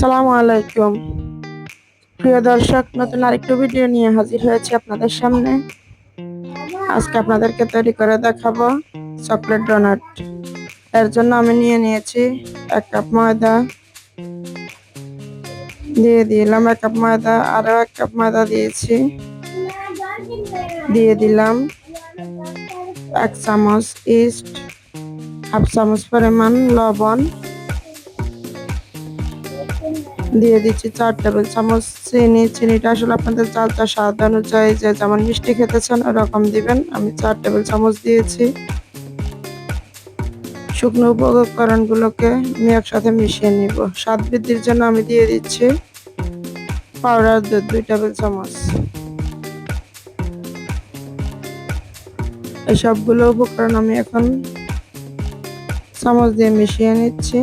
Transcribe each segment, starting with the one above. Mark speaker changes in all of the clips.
Speaker 1: আসসালামু আলাইকুম। প্রিয় দর্শক, নতুন আরেকটু ভিডিও নিয়ে হাজির হয়েছে আপনাদের সামনে। আজকে আপনাদেরকে তৈরি করে দেখাবো চকলেট ডোনাট। এর জন্য আমি নিয়ে নিয়েছি এক কাপ ময়দা। দিয়ে দিলাম এক কাপ ময়দা, আরও এক কাপ ময়দা দিয়েছি। দিয়ে দিলাম এক চামচ ইস্ট, হাফ চামচ পরিমাণ লবণ। দিয়ে দিচ্ছি চার টেবিল চামচ চিনি। চিনিটা আসলে আপনাদের চালটা স্বাদ অনুযায়ী যে যেমন মিষ্টি খেতে চান ওরকম দিবেন। আমি চার টেবিল চামচ দিয়েছি। শুকনো উপকরণগুলোকে আমি একসাথে মিশিয়ে নিব। স্বাদ বৃদ্ধির জন্য আমি দিয়ে দিচ্ছি পাউডার দুধ দুই টেবিল চামচ। এই সবগুলো উপকরণ আমি এখন চামচ দিয়ে মিশিয়ে নিচ্ছি।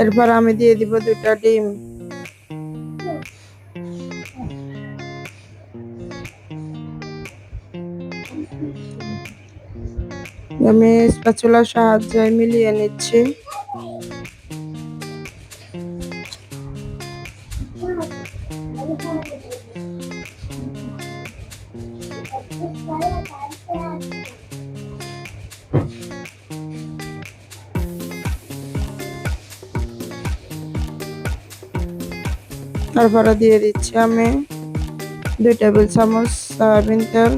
Speaker 1: এরপর আমি দিয়ে দিব দুটা ডিম। আমি স্প্যাচুলার সাহায্যে মিলিয়ে নিচ্ছি। তারপরে দিয়ে দিচ্ছি আমি দুই টেবিল চামচ সয়াবিন তেল।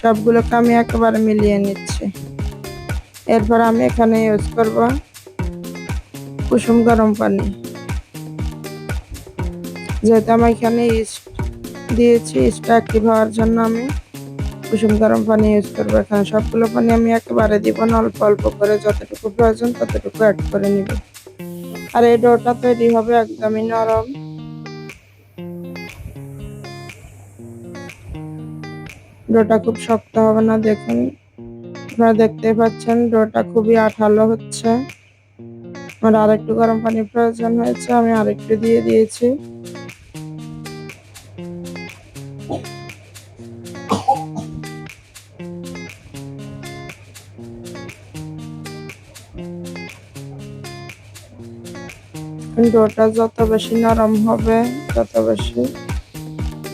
Speaker 1: সবগুলোকে আমি একেবারে মিলিয়ে নিচ্ছি। এরপর আমি এখানে ইউজ করব কুসুম গরম পানি। যেহেতু আমি এখানে ইস্ট দিয়েছি ইস্টটা অ্যাক্টিভ হওয়ার জন্য আমি কুসুম গরম পানি ইউজ করব। এখানে সবগুলো পানি আমি একেবারে দিব না, অল্প অল্প করে যতটুকু প্রয়োজন ততটুকু অ্যাড করে নিব। আর এই ডোটা তৈরি হবে একদমই নরম। ডোটা খুব শক্ত হবে না, দেখুন। আপনারা দেখতে পাচ্ছেন, ডোটা খুবই আঠালো হচ্ছে। আমার আরেকটু গরম পানির প্রয়োজন হয়েছে, আমি আরেকটু দিয়ে দিয়েছি। ডোটা যত বেশি নরম হবে, তত বেশি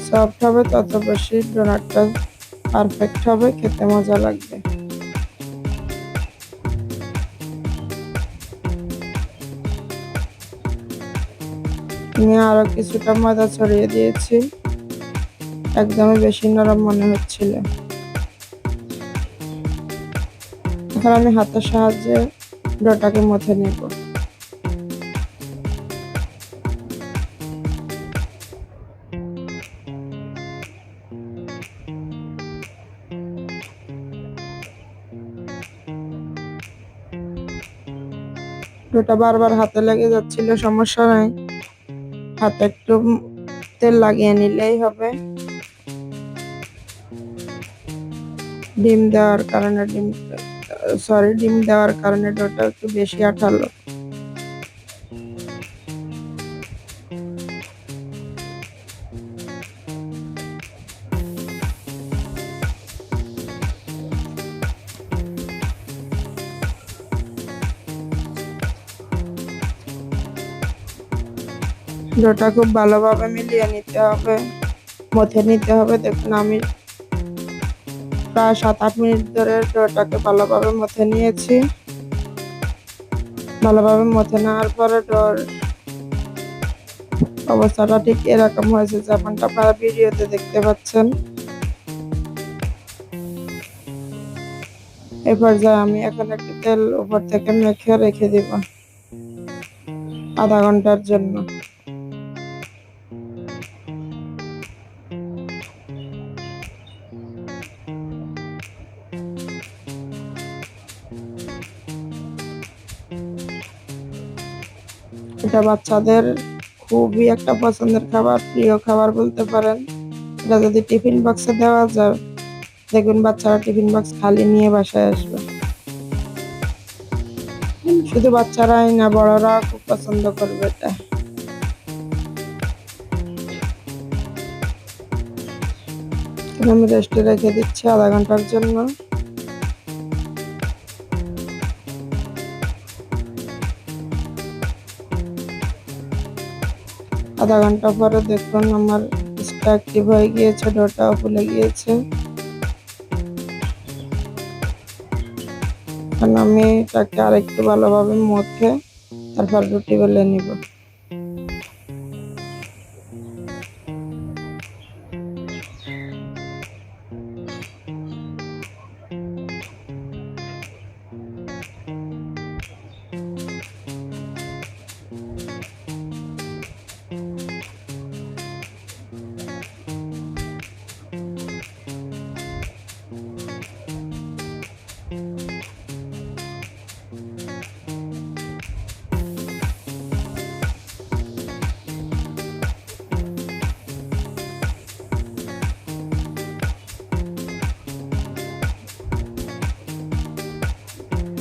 Speaker 1: সফট হবে, তত বেশি ডোনাটটা পারফেক্ট হবে, খেতে মজা লাগবে। আমি আরও কিছুটা ময়দা ছড়িয়ে দিয়েছি। একদমই বেশি নরম মনে হচ্ছিল। এখন আমি হাতের সাহায্যে ডোটাকে মথে নেব। ডোটা বারবার হাতে লেগে যাচ্ছিল, সমস্যা নাই। হাতে একটু তেল লাগিয়ে নিলেই হবে। ডিম দেওয়ার কারণে ডিম সরি ডিম দেওয়ার কারণে ডোটা একটু বেশি আঠালো। ডোটা খুব ভালোভাবে মিলিয়ে নিতে হবে মথে নিতে হবে। দেখুন, আমি প্রায় সাত আট মিনিট ধরে ডোটাকে ভালোভাবে মথে নিয়েছি। ভালোভাবে মথে নেওয়ার পরে ডোর অবস্থাটা ঠিক এরকম হয়েছে যেমনটা আপনারা ভিডিওতে দেখতে পাচ্ছেন। এ পর্যায়ে আমি এখন একটু তেল উপর থেকে মেখে রেখে দিব আধা ঘণ্টার জন্য। এটা বাচ্চাদের খুবই একটা পছন্দের খাবার, প্রিয় খাবার বলতে পারেন। এটা যদি টিফিন বক্সে দেওয়া যায়, দেখবেন বাচ্চারা টিফিন বক্স খালি নিয়ে বাসায় আসবে। শুধু বাচ্চারাই না, বড়রা খুব পছন্দ করবে এটা। আমি রেস্টে রেখে দিচ্ছি আধা ঘণ্টার জন্য। আধা ঘণ্টা পরে দেখুন আমার অ্যাক্টিভ হয়ে গিয়েছে ডোটাও ফুলে গিয়েছে। এখন আমি এটাকে আরেকটু ভালোভাবে মধ্যে তারপর রুটি বেলে নিব।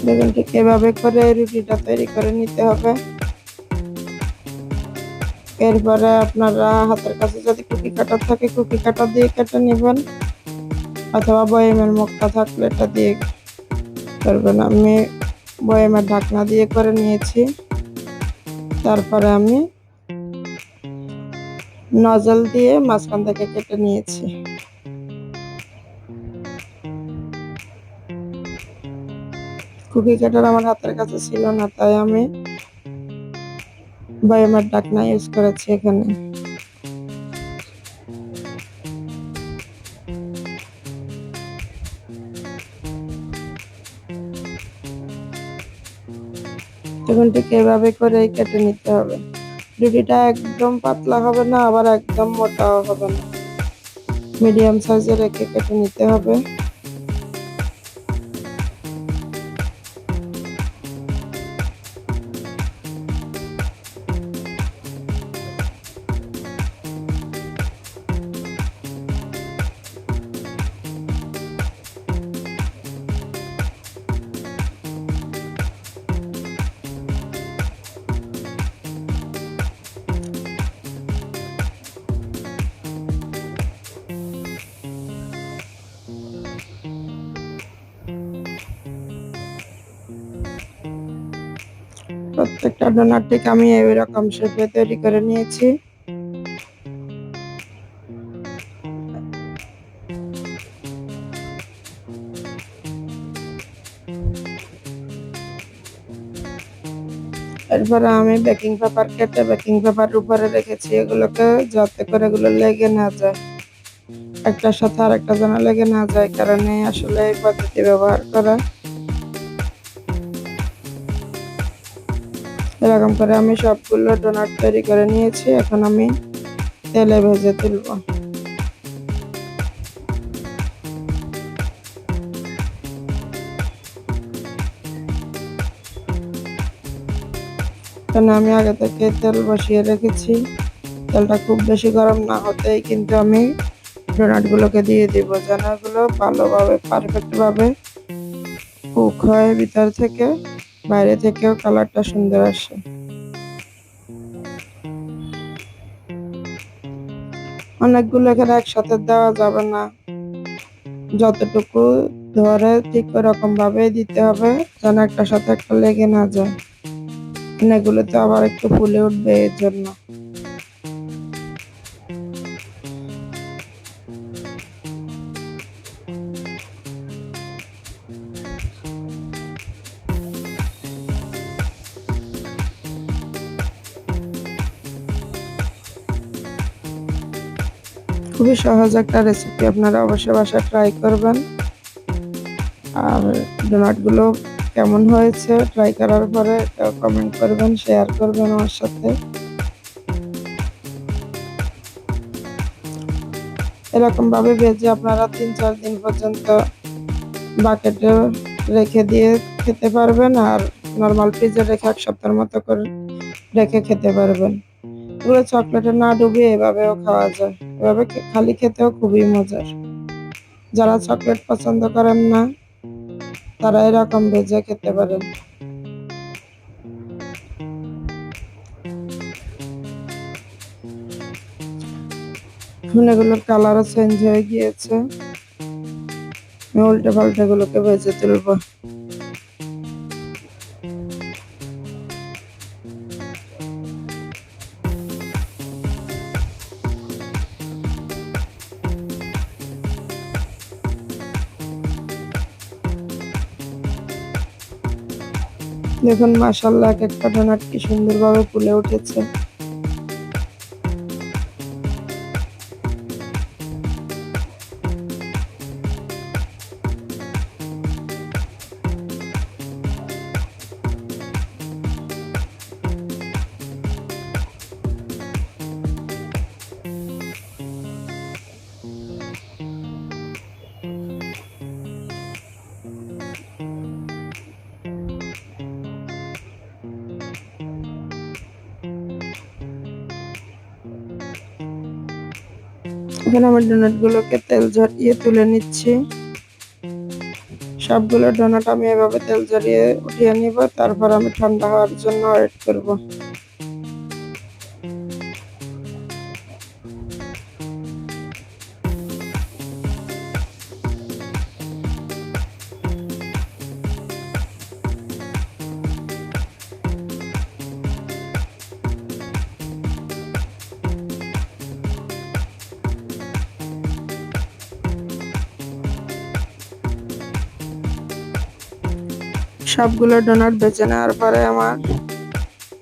Speaker 1: দেখুন ঠিক এভাবে করে রুটিটা তৈরি করে নিতে হবে। এরপরে আপনারা হাতের কাছে যদি কুকি কাটা থাকে, কুকি কাটা দিয়ে কেটে নেবেন। অথবা বয়েমের মুখটা থাকলে এটা দিয়ে করবেন। আমি বয়েমের ঢাকনা দিয়ে করে নিয়েছি। তারপরে আমি নজল দিয়ে মাঝখান থেকে কেটে নিয়েছি। কুকি কাটার আমার হাতের কাছে ছিল না, তাই আমি বায়োমার ডাকনা ইউজ করেছি এখানে। ঠিক এভাবে করে কেটে নিতে হবে। রুটিটা একদম পাতলা হবে না, আবার একদম মোটাও হবে না। মিডিয়াম সাইজে রেখে কেটে নিতে হবে। প্রত্যেকটা ডোনাট ঠিক আমি এইরকম শেপে তৈরি করে নিয়েছি। এরপরে আমি বেকিং পেপার কেটে বেকিং পেপার উপরে রেখেছি এগুলোকে যাতে করে এগুলো লেগে না যায়। একটার সাথে আর একটা যেন লেগে না যায় কারণে আসলে এই পদ্ধতি ব্যবহার করা। এরকম করে আমি সবগুলো ডোনাট তৈরি করে নিয়েছি, এখন আমি তেলে ভেজে তুলব। এখানে আমি আগে থেকে তেল বসিয়ে রেখেছি। তেলটা খুব বেশি গরম না হতেই কিন্তু আমি ডোনাটগুলোকে দিয়ে দিব, যেন এগুলো ভালোভাবে পারফেক্টভাবে কুক হয় ভিতর থেকে। বাইরে থেকেও কালারটা সুন্দর আসে। অনেকগুলো এখানে একসাথে দেওয়া যাবে না। যতটুকু ধরে ঠিক ওরকম ভাবে দিতে হবে, যেন একটা সাথে একটা লেগে না যায়। অনেকগুলো তো আবার একটু ফুলে উঠবে এর জন্য। খুবই সহজ একটা রেসিপি আপনারা অবশ্যই বাসায় ট্রাই করবেন। আর ডোনাটগুলো কেমন হয়েছে ট্রাই করার পরে কমেন্ট করবেন শেয়ার করবেন আমার সাথে। এরকম ভাবে ভেজে আপনারা তিন চার দিন পর্যন্ত বাকেটে রেখে দিয়ে খেতে পারবেন আর নর্মাল ফ্রিজে রেখে এক সপ্তাহের মতো করে রেখে খেতে পারবেন। এগুলো চকলেটে না ডুবিয়ে এভাবেও খাওয়া যায়। এভাবে খালি খেতেও খুবই মজার। যারা চকলেট পছন্দ করেন না, তারা এরকম ভেজে খেতে পারেন। এখন এগুলোর কালারও চেঞ্জ হয়ে গিয়েছে। উল্টে পাল্টে গুলোকে ভেজে তুলবো। দেখুন মাসাল্লাহ এক একটা ডোনাট কি সুন্দরভাবে ফুলে উঠেছে। এখানে আমার ডোনাটগুলোকে তেল ঝরিয়ে তুলে নিচ্ছি। সবগুলো ডোনাট আমি এভাবে তেল ঝরিয়ে উঠিয়ে নিব, তারপর আমি ঠান্ডা হওয়ার জন্য ওয়েট করব। সবগুলো ডোনাট বেছে নেওয়ার পরে আমার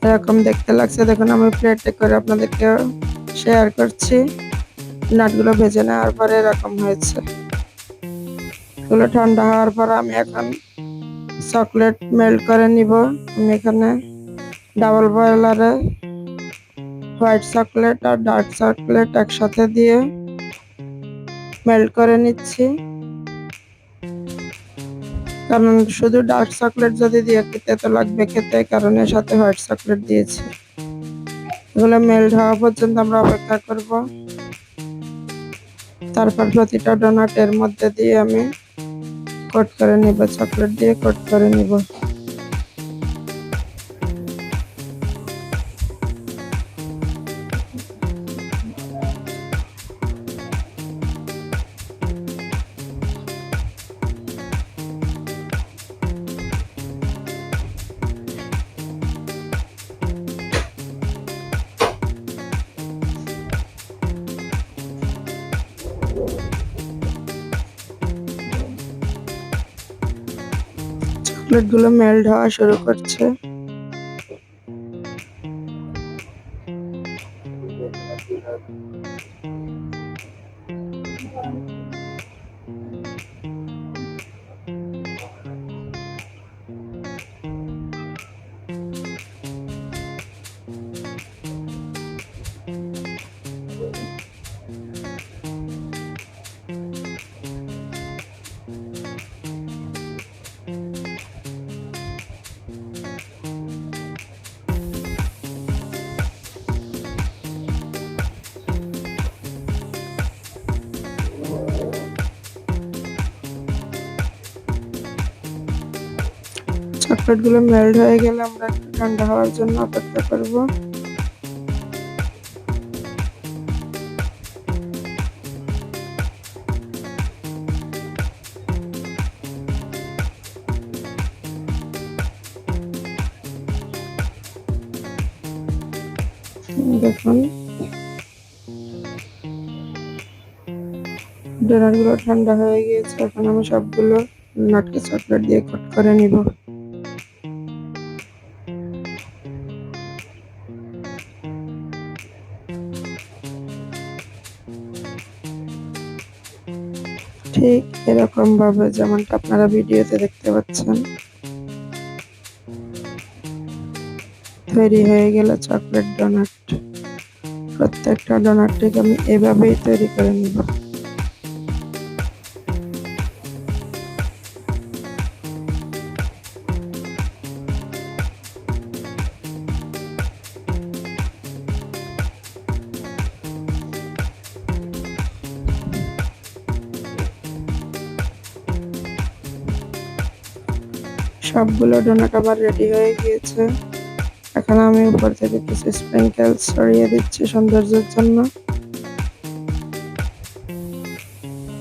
Speaker 1: এরকম দেখতে লাগছে। দেখুন, আমি প্লেটে করে আপনাদেরকে শেয়ার করছি। নাটগুলো ভেজে নেওয়ার পরে এরকম হয়েছে। এগুলো ঠান্ডা হওয়ার পর আমি এখন চকলেট মেল্ট করে নিব। আমি এখানে ডাবল বয়লারে হোয়াইট চকলেট আর ডার্ক চকলেট একসাথে দিয়ে মেল্ট করে নিচ্ছি। কারণ শুধু ডার্ক চকলেট যদি দিয়ে খেতে তো লাগবে খেতে কারণ সাথে হোয়াইট চকলেট দিয়েছি। এগুলো মেল্ট হওয়া পর্যন্ত আমরা অপেক্ষা করব। তারপর প্রতিটা ডোনাটের মধ্যে দিয়ে আমি কোট করে নিব চকলেট দিয়ে কোট করে নিব। চকলেটগুলো মেল্ট হওয়া শুরু করছে। চকলেটগুলো মেল্ট হয়ে গেলে আমরা ঠান্ডা হওয়ার জন্য অপেক্ষা করব। দেখুন। ডোনাটগুলো ঠান্ডা হয়ে গিয়েছে, এখন আমি সবগুলো নাটকে চকলেট দিয়ে কট করে নিব। ঠিক এরকম ভাবে যেমনটা আপনারা ভিডিওতে দেখতে পাচ্ছেন। তৈরি হয়ে গেল চকলেট ডোনাট প্রত্যেকটা ডোনাটটিকে আমি এভাবেই তৈরি করে নিব। সবগুলো ডোনাট আবার রেডি হয়ে গিয়েছে। এখন আমি উপর থেকে কিছু স্প্রিঙ্কেল ছড়িয়ে দিচ্ছি সৌন্দর্যের জন্য।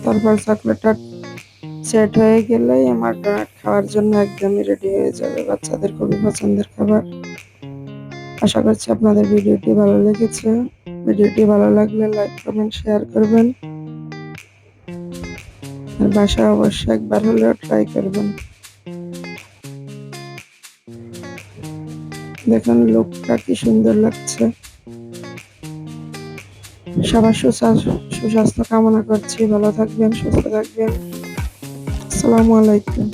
Speaker 1: তারপর চকলেটটা সেট হয়ে গেলেই আমার ডোনাট খাওয়ার জন্য একদমই রেডি হয়ে যাবে বাচ্চাদের, খুবই পছন্দের খাবার। আশা করছি আপনাদের ভিডিওটি ভালো লেগেছে। ভিডিওটি ভালো লাগলে লাইক কমেন্ট শেয়ার করবেন। আর বাসায় অবশ্যই একবার হলেও ট্রাই করবেন। দেখুন লোকটা কি সুন্দর লাগছে। সবার সুস্বাস্থ্য কামনা করছি। ভালো থাকবেন, সুস্থ থাকবেন। আসসালামু আলাইকুম।